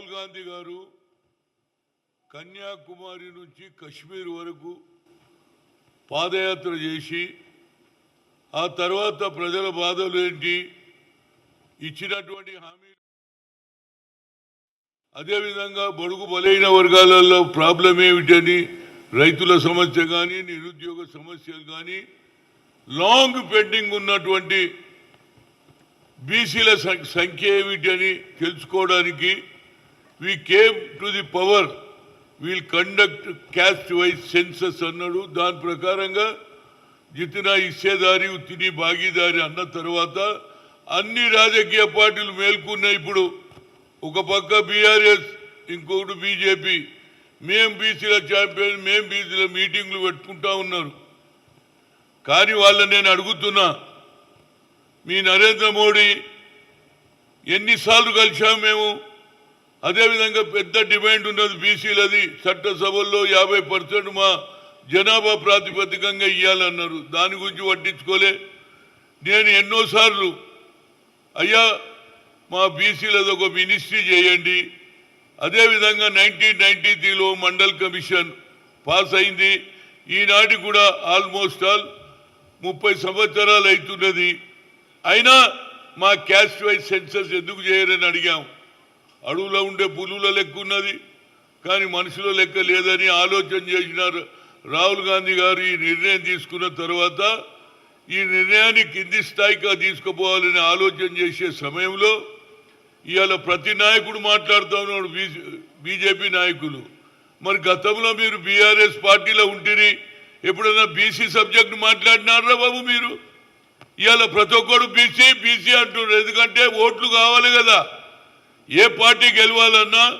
రాహుల్ గాంధీ గారు కన్యాకుమారి నుంచి కశ్మీర్ వరకు పాదయాత్ర చేసి ఆ తర్వాత ప్రజల బాధలు ఏంటి? ఇచ్చినటువంటి హామీలు. అదేవిధంగా బడుగు బలైన వర్గాలలో ప్రాబ్లం ఏమిటని రైతుల సమస్య కానీ నిరుద్యోగ సమస్యలు కానీ లాంగ్ పెండింగ్ ఉన్నటువంటి బీసీల సం- సంఖ్య ఏమిటని తెలుసుకోవడానికి we came to the power we'll conduct caste wise census అన్నాడు. దాని ప్రకారంగా జితిన ఇచ్చేదారి తిని భాగీదారి అన్న తర్వాత అన్ని రాజకీయ పార్టీలు మేల్కొన్నాయి ఇప్పుడు. ఒక పక్క బీఆర్ఎస్ ఇంకొకటి బీజేపీ. మేం బీసీల ఛాంపియన్ మేం బీసీల మీటింగ్లు పెట్టుకుంటా ఉన్నారు. కానీ వాళ్ళని నేను అడుగుతున్నా మీ నరేంద్ర మోడీ ఎన్నిసార్లు కలిశాము మేము? అదేవిధంగా పెద్ద డిమాండ్ ఉన్నది బీసీలది. చట్టసభల్లో యాభై పర్సెంట్ మా జనాభా ప్రాతిపదికంగా ఇవ్వాలన్నారు దాని గురించి పట్టించుకోలే నేను ఎన్నోసార్లు అయ్యా మా బీసీలది ఒక మినిస్ట్రీ చేయండి. అదేవిధంగా నైన్టీన్ నైన్టీ త్రీలో మండల్ కమిషన్ పాస్ అయింది. ఈనాటి కూడా ఆల్మోస్ట్ ఆల్ ముప్పై సంవత్సరాలు అవుతున్నది. అయినా మా క్యాస్ట్ వైజ్ సెన్సస్ ఎందుకు చేయరని అడిగాం. అడవులో ఉండే పులుల లెక్క ఉన్నది. కానీ మనుషుల లెక్క లేదని ఆలోచన చేసినారు. రాహుల్ గాంధీ గారు ఈ నిర్ణయం తీసుకున్న తర్వాత ఈ నిర్ణయాన్ని కింది స్థాయిగా తీసుకుపోవాలని ఆలోచన చేసే సమయంలో ఇవాళ ప్రతి నాయకుడు మాట్లాడుతూ ఉన్నాడు బీజేపీ నాయకులు. మరి గతంలో మీరు బీఆర్ఎస్ పార్టీలో ఉంటిరి ఎప్పుడైనా బీసీ సబ్జెక్ట్ మాట్లాడినారా బాబు మీరు? ఇవాళ ప్రతి ఒక్కడు బీసీ బీసీ అంటున్నారు. ఎందుకంటే ఓట్లు కావాలి కదా. ఏ పార్టీ గెలవాలన్నా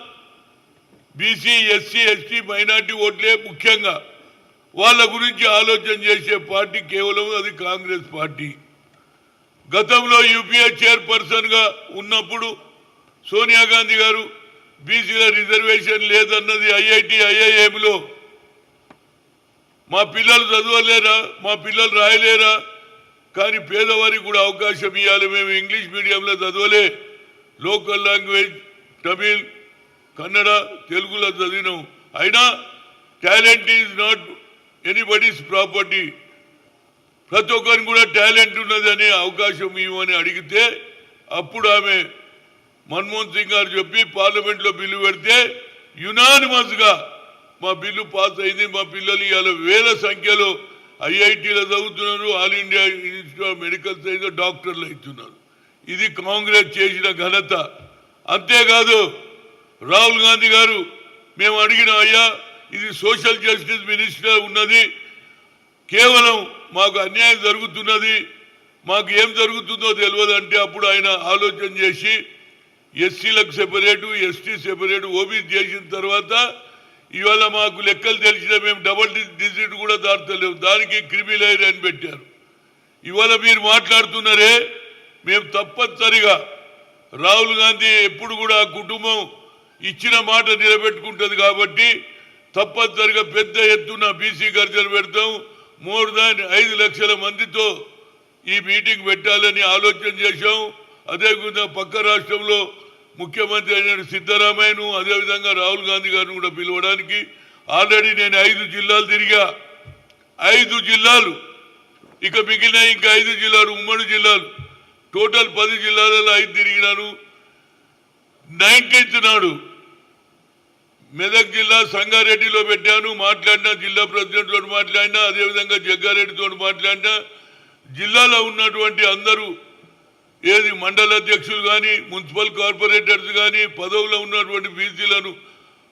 బీసీ ఎస్సీ ఎస్టీ మైనార్టీ ఓట్లే ముఖ్యంగా. వాళ్ళ గురించి ఆలోచన చేసే పార్టీ కేవలం అది కాంగ్రెస్ పార్టీ. గతంలో యూపీఏ చైర్పర్సన్గా ఉన్నప్పుడు సోనియా గాంధీ గారు బీసీల రిజర్వేషన్ లేదన్నది ఐఐటి ఐఐఎంలో. మా పిల్లలు చదవలేరా? మా పిల్లలు రాయలేరా? కానీ పేదవారికి కూడా అవకాశం ఇవ్వాలి మేము ఇంగ్లీష్ మీడియంలో చదవలే. లోకల్ లాంగ్వేజ్ తమిళ్ కన్నడ తెలుగులో చదివినాం. అయినా talent is not anybody's property ప్రతి ఒక్కరికి కూడా టాలెంట్ ఉన్నదని అవకాశం ఇవ్వమని అడిగితే అప్పుడు ఆమె మన్మోహన్ సింగ్ గారు చెప్పి పార్లమెంట్లో బిల్లు పెడితే యునానిమస్గా మా బిల్లు పాస్ అయింది. మా పిల్లలు ఇవాళ వేల సంఖ్యలో ఐఐటీలో చదువుతున్నారు. All India institute of medical science డాక్టర్లు అవుతున్నారు. ఇది కాంగ్రెస్ చేసిన ఘనత. అంతేకాదు రాహుల్ గాంధీ గారు మేము అడిగిన అయ్యా ఇది సోషల్ జస్టిస్ మినిస్టర్ ఉన్నది. కేవలం మాకు అన్యాయం జరుగుతున్నది. మాకు ఏం జరుగుతుందో తెలియదు అంటే అప్పుడు ఆయన ఆలోచన చేసి ఎస్సీలకు సెపరేటు ఎస్టీ సెపరేటు ఓబీ చేసిన తర్వాత ఇవాళ మాకు లెక్కలు తెలిసిన మేము డబల్ డిజిట్ కూడా దాటలేము. దానికి క్రిమిలైర్ అని పెట్టారు. ఇవాళ మీరు మాట్లాడుతున్నారే మేము తప్పనిసరిగా రాహుల్ గాంధీ ఎప్పుడు కూడా కుటుంబం ఇచ్చిన మాట నిలబెట్టుకుంటుంది కాబట్టి తప్పనిసరిగా పెద్ద ఎత్తున బీసీ గర్జన పెడతాం. మోర్ దాన్ ఐదు లక్షల మందితో ఈ మీటింగ్ పెట్టాలని ఆలోచన చేశాం. అదేవిధంగా పక్క రాష్ట్రంలో ముఖ్యమంత్రి అయిన సిద్ధరామయ్యను అదేవిధంగా రాహుల్ గాంధీ గారిని కూడా పిలవడానికి ఆల్రెడీ నేను ఐదు జిల్లాలు తిరిగా. ఐదు జిల్లాలు. ఇక మిగిలిన ఇంకా ఐదు జిల్లాలు ఉమ్మడి జిల్లాలు. టోటల్ పది జిల్లాలలో ఐదు తిరిగినాను నైన్టీన్త్ నాడు మెదక్ జిల్లా సంగారెడ్డిలో పెట్టాను. మాట్లాడినా జిల్లా ప్రెసిడెంట్తో మాట్లాడినా అదేవిధంగా జగ్గారెడ్డితో మాట్లాడినా జిల్లాలో ఉన్నటువంటి అందరూ ఏది మండల అధ్యక్షులు కానీ మున్సిపల్ కార్పొరేటర్స్ కానీ పదవులో ఉన్నటువంటి బీసీలను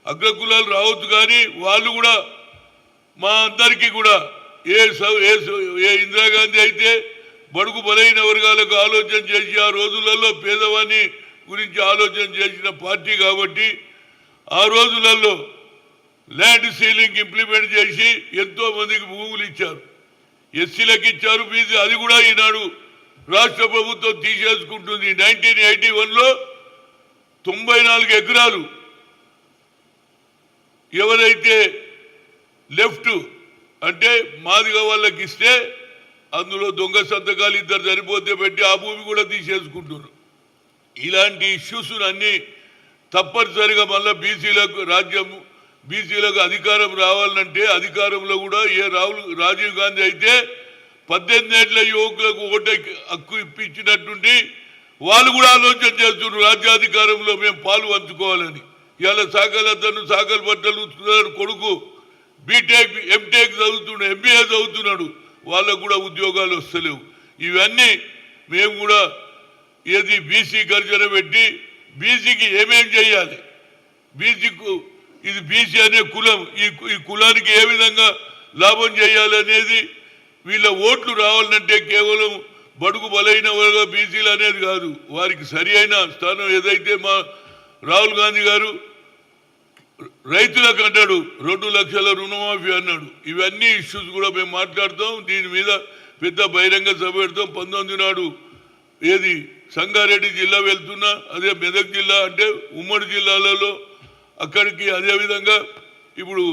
అగ్రకులాలు రావచ్చు కానీ వాళ్ళు కూడా మా అందరికీ కూడా ఏ ఏ స- ఏ ఇందిరాగాంధీ అయితే బడుగు బలైన వర్గాలకు ఆలోచన చేసి ఆ రోజులలో పేదవాణి గురించి ఆలోచన చేసిన పార్టీ కాబట్టి ఆ రోజులలో ల్యాండ్ సీలింగ్ ఇంప్లిమెంట్ చేసి ఎంతో మందికి భూములు ఇచ్చారు. ఎస్సీలకు ఇచ్చారు బీసీ అది కూడా ఈనాడు రాష్ట్ర ప్రభుత్వం తీసేసుకుంటుంది. నైన్టీన్ ఎయిటీ వన్లో తొంభై నాలుగు ఎకరాలు ఎవరైతే లెఫ్ట్ అంటే మాదిగ వాళ్ళకి ఇస్తే అందులో దొంగ సంతకాలు ఇద్దరు సరిపోతే పెట్టి ఆ భూమి కూడా తీసేసుకుంటున్నారు. ఇలాంటి ఇష్యూస్ అన్ని తప్పనిసరిగా మళ్ళీ బీసీలకు రాజ్యం బీసీలకు అధికారం రావాలంటే అధికారంలో కూడా ఏ రాహుల్ రాజీవ్ గాంధీ అయితే పద్దెనిమిది ఏళ్ళ యువకులకు ఓటు హక్కు ఇప్పించినట్టుండి వాళ్ళు కూడా ఆలోచన చేస్తున్నారు రాజ్యాధికారంలో మేము పాలు పంచుకోవాలని. ఇవాళ సాకలతను సాకల బట్టలు కొడుకు బీటెక్ ఎంటెక్ చదువుతున్నాడు ఎంబీఏ చదువుతున్నాడు. వాళ్ళకు కూడా ఉద్యోగాలు వస్తలేవు. ఇవన్నీ మేము కూడా ఏది బీసీ గర్జన పెట్టి బీసీకి ఏమేం చేయాలి? బీసీకు ఇది బీసీ అనే కులం ఈ ఈ కులానికి ఏ విధంగా లాభం చేయాలి అనేది వీళ్ళ ఓట్లు రావాలంటే కేవలం బడుగు బలైన వర్గ బీసీలు అనేది కాదు. వారికి సరి అయిన స్థానం ఏదైతే మా రాహుల్ గాంధీ గారు రైతులకు అంటాడు రెండు లక్షల రుణమాఫీ అన్నాడు. ఇవన్నీ ఇష్యూస్ కూడా మేము మాట్లాడతాం. దీని మీద పెద్ద బహిరంగ సభ పెడతాం. పంతొమ్మిది నాడు ఏది సంగారెడ్డి జిల్లా వెళ్తున్నా అదే మెదక్ జిల్లా అంటే ఉమ్మడి జిల్లాలలో అక్కడికి అదే విధంగా ఇప్పుడు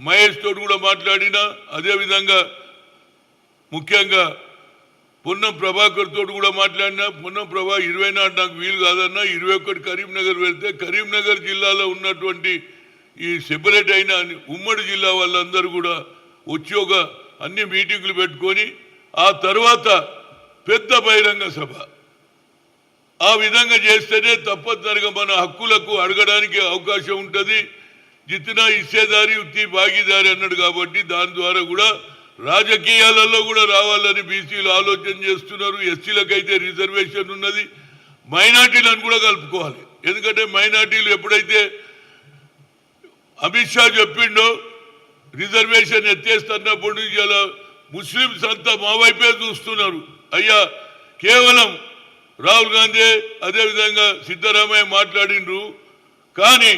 మహేష్ తోటి కూడా మాట్లాడినా అదే విధంగా ముఖ్యంగా పొన్నం ప్రభాకర్ తోటి కూడా మాట్లాడినా పొన్నం ప్రభా ఇరవై నాడు నాకు వీలు కాదన్నా ఇరవై ఒకటి కరీంనగర్ వెళ్తే కరీంనగర్ జిల్లాలో ఉన్నటువంటి ఈ సెపరేట్ అయిన ఉమ్మడి జిల్లా వాళ్ళందరూ కూడా వచ్చి ఒక అన్ని మీటింగులు పెట్టుకొని ఆ తర్వాత పెద్ద బహిరంగ సభ. ఆ విధంగా చేస్తేనే తప్పనిసరిగా మన హక్కులకు అడగడానికి అవకాశం ఉంటుంది. జితినా ఇచ్చేదారి ఉత్తి భాగీదారి అన్నాడు కాబట్టి దాని ద్వారా కూడా రాజకీయాలలో కూడా రావాలని బీసీలు ఆలోచన చేస్తున్నారు. ఎస్సీలకైతే రిజర్వేషన్ ఉన్నది. మైనార్టీలను కూడా కలుపుకోవాలి. ఎందుకంటే మైనార్టీలు ఎప్పుడైతే అమిత్ షా చెప్పిండో రిజర్వేషన్ ఎత్తేస్తున్నప్పటి నుంచి అలా ముస్లింస్ అంతా మా వైపే చూస్తున్నారు. అయ్యా కేవలం రాహుల్ గాంధీ అదేవిధంగా సిద్ధరామయ్య మాట్లాడిండ్రు. కానీ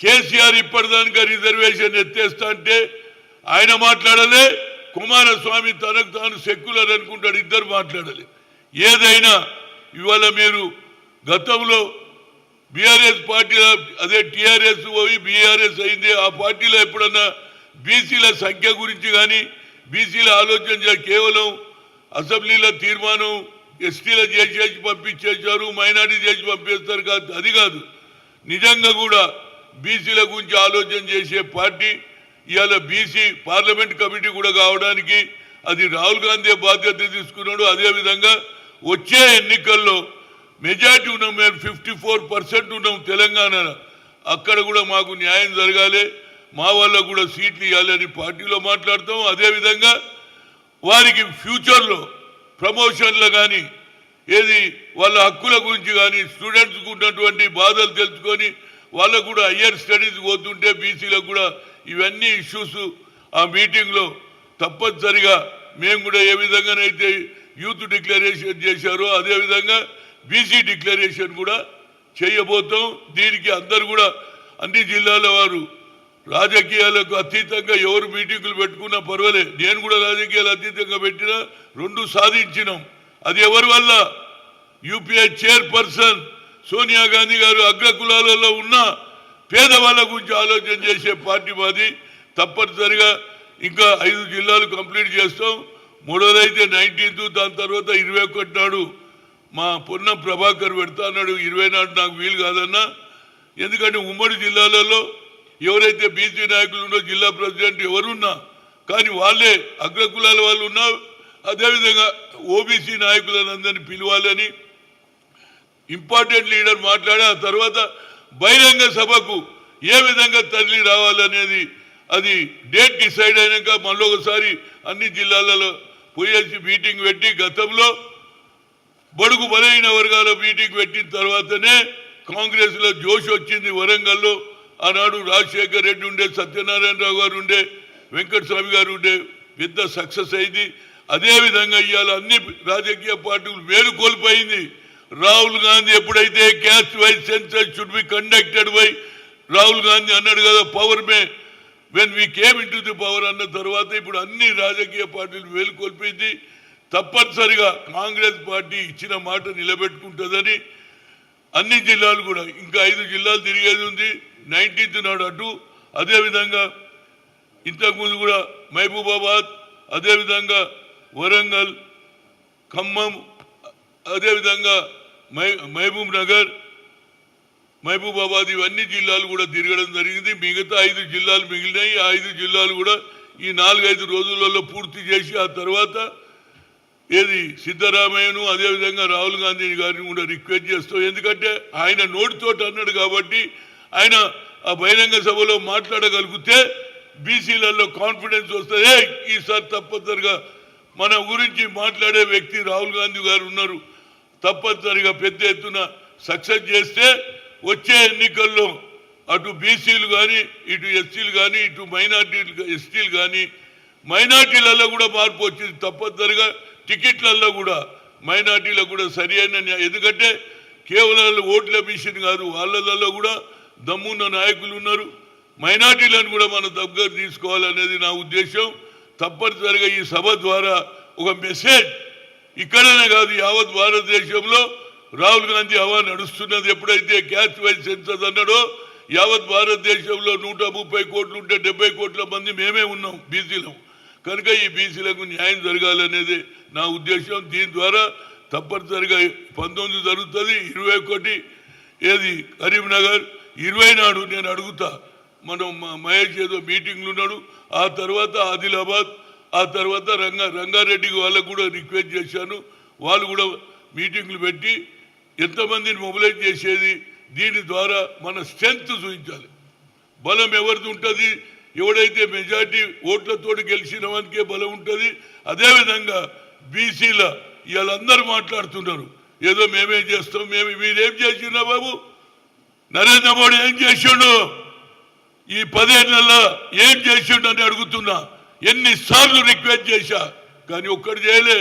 కేసీఆర్ ఇప్పటిదానికా రిజర్వేషన్ ఎత్తేస్తా అంటే ఆయన మాట్లాడలే కుమారస్వామి తనకు తాను సెక్యులర్ అనుకుంటాడు ఇద్దరు మాట్లాడాలి. ఏదైనా ఇవాళ మీరు గతంలో బీఆర్ఎస్ పార్టీలో అదే టీఆర్ఎస్ పోయి బీఆర్ఎస్ అయింది. ఆ పార్టీలో ఎప్పుడన్నా బీసీల సంఖ్య గురించి కానీ బీసీల ఆలోచన కేవలం అసెంబ్లీలో తీర్మానం ఎస్టీల చేసేసి పంపించేశారు మైనార్టీ చేసి పంపిస్తారు కాదు అది కాదు. నిజంగా కూడా బీసీల గురించి ఆలోచన చేసే పార్టీ ఇవాళ బీసీ పార్లమెంట్ కమిటీ కూడా కావడానికి అది రాహుల్ గాంధీ బాధ్యత తీసుకున్నాడు. అదేవిధంగా వచ్చే ఎన్నికల్లో మెజార్టీ ఉన్నాం మేము ఫిఫ్టీ ఫోర్ పర్సెంట్ ఉన్నాం తెలంగాణలో. అక్కడ కూడా మాకు న్యాయం జరగాలి. మా వాళ్ళకు కూడా సీట్లు ఇవ్వాలని పార్టీలో మాట్లాడతాం. అదేవిధంగా వారికి ఫ్యూచర్లో ప్రమోషన్లు కానీ ఏది వాళ్ళ హక్కుల గురించి కానీ స్టూడెంట్స్కి ఉన్నటువంటి బాధలు తెలుసుకొని వాళ్ళకు కూడా హయ్యర్ స్టడీస్ పోతుంటే బీసీలకు కూడా ఇవన్నీ ఇష్యూస్ ఆ మీటింగ్లో తప్పనిసరిగా మేము కూడా ఏ విధంగానైతే యూత్ డిక్లరేషన్ చేశారో అదేవిధంగా బీసీ డిక్లరేషన్ కూడా చేయబోతాం. దీనికి అందరు కూడా అన్ని జిల్లాల వారు రాజకీయాలకు అతీతంగా ఎవరు మీటింగులు పెట్టుకున్నా పర్వాలే. నేను కూడా రాజకీయాలు అతీతంగా పెట్టినా రెండు సాధించినాం. అది ఎవరి వల్ల? యూపీఐ చైర్పర్సన్ సోనియా గాంధీ గారు అగ్రకులాలలో ఉన్న పేదవాళ్ళ గురించి ఆలోచన చేసే పార్టీ మాది. తప్పనిసరిగా ఇంకా ఐదు జిల్లాలు కంప్లీట్ చేస్తాం. మూడోదైతే నైన్టీన్త్ దాని తర్వాత ఇరవై ఒకటి నాడు మా పొన్న ప్రభాకర్ పెడతా అన్నాడు ఇరవై నాడు నాకు వీలు కాదన్నా. ఎందుకంటే ఉమ్మడి జిల్లాలలో ఎవరైతే బీసీ నాయకులు ఉన్నో జిల్లా ప్రెసిడెంట్ ఎవరున్నా కానీ వాళ్ళే అగ్రకులాల వాళ్ళు ఉన్నా అదేవిధంగా ఓబీసీ నాయకులను అందరినీ పిలవాలని ఇంపార్టెంట్ లీడర్ మాట్లాడి ఆ తర్వాత బహిరంగ సభకు ఏ విధంగా తరలి రావాలనేది అది డేట్ డిసైడ్ అయినాక మళ్ళీ ఒకసారి అన్ని జిల్లాలలో పోయేసి మీటింగ్ పెట్టి గతంలో బడుగు బలైన వర్గాల మీటింగ్ పెట్టిన తర్వాతనే కాంగ్రెస్లో జోష్ వచ్చింది వరంగల్లో. ఆనాడు రాజశేఖర్ రెడ్డి ఉండే సత్యనారాయణరావు గారు ఉండే వెంకటస్వామి గారు ఉండే పెద్ద సక్సెస్ అయింది. అదే విధంగా ఇవాళ అన్ని రాజకీయ పార్టీలు మేలు కోల్పోయింది. రాహుల్ గాంధీ ఎప్పుడైతే caste wise census should be conducted by Rahul Gandhi అన్నాడు కదా power May. When we came into the power అన్న తర్వాత ఇప్పుడు అన్ని రాజకీయ పార్టీలు వేలు కోల్పోయింది. తప్పనిసరిగా కాంగ్రెస్ పార్టీ ఇచ్చిన మాట నిలబెట్టుకుంటుందని అన్ని జిల్లాలు కూడా ఇంకా ఐదు జిల్లాలు తిరిగేది ఉంది. నైన్టీన్త్ నాడు అటు అదేవిధంగా ఇంతకుముందు కూడా మహబూబాబాద్ అదేవిధంగా వరంగల్ ఖమ్మం అదేవిధంగా మై మహబూబ్ నగర్ మహబూబాబాద్ ఇవన్నీ జిల్లాలు కూడా తిరగడం జరిగింది. మిగతా ఐదు జిల్లాలు మిగిలినాయి. ఆ ఐదు జిల్లాలు కూడా ఈ నాలుగైదు రోజులలో పూర్తి చేసి ఆ తర్వాత ఏది? సిద్ధరామయ్యను అదేవిధంగా రాహుల్ గాంధీ గారిని కూడా రిక్వెస్ట్ చేస్తాం ఎందుకంటే ఆయన నోటితోటి అన్నాడు కాబట్టి ఆయన ఆ బహిరంగ సభలో మాట్లాడగలిగితే బీసీలలో కాన్ఫిడెన్స్ వస్తుంది. ఈసారి తప్పనిసరిగా మన గురించి మాట్లాడే వ్యక్తి రాహుల్ గాంధీ గారు ఉన్నారు. తప్పనిసరిగా పెద్ద ఎత్తున సక్సెస్ చేస్తే వచ్చే ఎన్నికల్లో అటు బీసీలు కానీ ఇటు ఎస్సీలు కానీ ఇటు మైనార్టీలు ఎస్టీలు కానీ మైనార్టీలలో కూడా మార్పు వచ్చింది. తప్పనిసరిగా టికెట్లలో కూడా మైనార్టీలకు కూడా సరి అయిన ఎందుకంటే కేవలం ఓట్ల మిషన్ కాదు వాళ్ళలలో కూడా దమ్మున్న నాయకులు ఉన్నారు. మైనార్టీలను కూడా మనం దగ్గర తీసుకోవాలనేది నా ఉద్దేశం. తప్పనిసరిగా ఈ సభ ద్వారా ఒక మెసేజ్ ఇక్కడనే కాదు యావత్ భారతదేశంలో రాహుల్ గాంధీ హవా నడుస్తున్నది ఎప్పుడైతే క్యాచ్ వైజ్ సెన్సస్ అన్నాడో యావత్ భారతదేశంలో నూట ముప్పై కోట్లు ఉంటే డెబ్బై కోట్ల మంది మేమే ఉన్నాం బీసీలో. కనుక ఈ బీసీలకు న్యాయం జరగాలనేది నా ఉద్దేశం. దీని ద్వారా తప్పనిసరిగా పంతొమ్మిది జరుగుతుంది ఇరవై ఒకటి ఏది? కరీంనగర్. ఇరవై నాడు నేను అడుగుతా. మనం మహేష్ ఏదో మీటింగ్లు ఉన్నాడు ఆ తర్వాత ఆదిలాబాద్ ఆ తర్వాత రంగా రంగారెడ్డి వాళ్ళకు కూడా రిక్వెస్ట్ చేశాను. వాళ్ళు కూడా మీటింగ్లు పెట్టి ఎంతమందిని మొబిలైజ్ చేసేది? దీని ద్వారా మన స్ట్రెంగ్త్ చూపించాలి. బలం ఎవరిది ఉంటుంది? ఎవడైతే మెజార్టీ ఓట్లతో గెలిచిన వానికే బలం ఉంటుంది అదేవిధంగా బీసీల వీళ్ళందరూ మాట్లాడుతున్నారు. ఏదో మేమేం చేస్తాం మేము మీరేం చేసినా బాబు నరేంద్ర మోడీ ఏం చేసిండు? ఈ పదేళ్ళలో ఏం చేసిండు అని అడుగుతున్నా. ఎన్నిసార్లు రిక్వెస్ట్ చేశా కానీ ఒక్కడు చేయలే.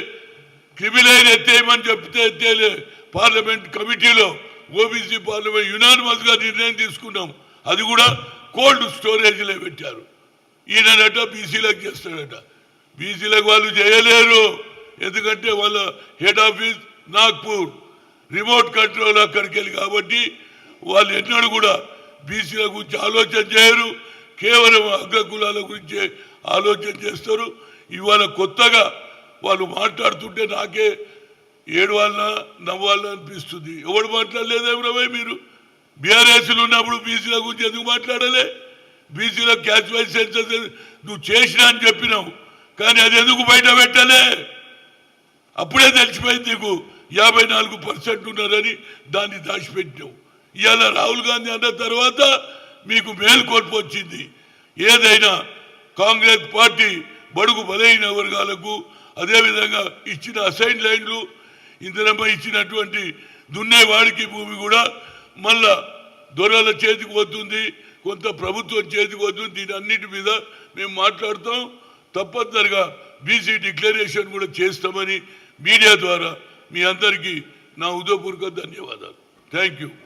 క్రిమినల్ ఎత్తేయమని చెప్తే ఎత్తేలే పార్లమెంట్ కమిటీలో ఓబీసీ పార్లమెంట్ యునానిమస్గా నిర్ణయం తీసుకున్నాం. అది కూడా కోల్డ్ స్టోరేజ్లో పెట్టారు. ఈయనట బీసీలకు చేస్తాడట. బీసీలకు వాళ్ళు చేయలేరు. ఎందుకంటే వాళ్ళ head office Nagpur. Remote control అక్కడికి వెళ్ళి కాబట్టి వాళ్ళు ఎన్నడూ కూడా బీసీల గురించి ఆలోచన చేయరు. కేవలం అగ్రకులాల గురించే ఆలోచన చేస్తారు. ఇవాళ కొత్తగా వాళ్ళు మాట్లాడుతుంటే నాకే ఏడవాలన్నా నవ్వాలన్నా అనిపిస్తుంది. ఎవడు మాట్లాడలేదేమో మీరు? బీఆర్ఎస్లు ఉన్నప్పుడు బీసీల గురించి ఎందుకు మాట్లాడలే? బీసీలో క్యాచ్ వైజ్ సెన్సస్ నువ్వు చేసినా అని చెప్పినావు కానీ అది ఎందుకు బయట పెట్టలే? అప్పుడే తెలిసిపోయింది నీకు యాభై నాలుగు పర్సెంట్ ఉన్నారని దాన్ని దాచిపెట్టావు ఇవాళ రాహుల్ గాంధీ అన్న తర్వాత మీకు మేల్కొల్పు వచ్చింది. ఏదైనా కాంగ్రెస్ పార్టీ బడుగు బలైన వర్గాలకు అదేవిధంగా ఇచ్చిన అసైన్ లైన్లు ఇందిరమ్మ ఇచ్చినటువంటి దున్నేవాడికి భూమి కూడా మళ్ళా దొరల చేతికి పోతుంది కొంత ప్రభుత్వం చేతికి వద్దుంది దీని అన్నిటి మీద మేము మాట్లాడుతాం. తప్పనిసరిగా బీసీ డిక్లరేషన్ కూడా చేస్తామని మీడియా ద్వారా మీ అందరికీ నా ఉదయపూర్వక ధన్యవాదాలు. Thank you.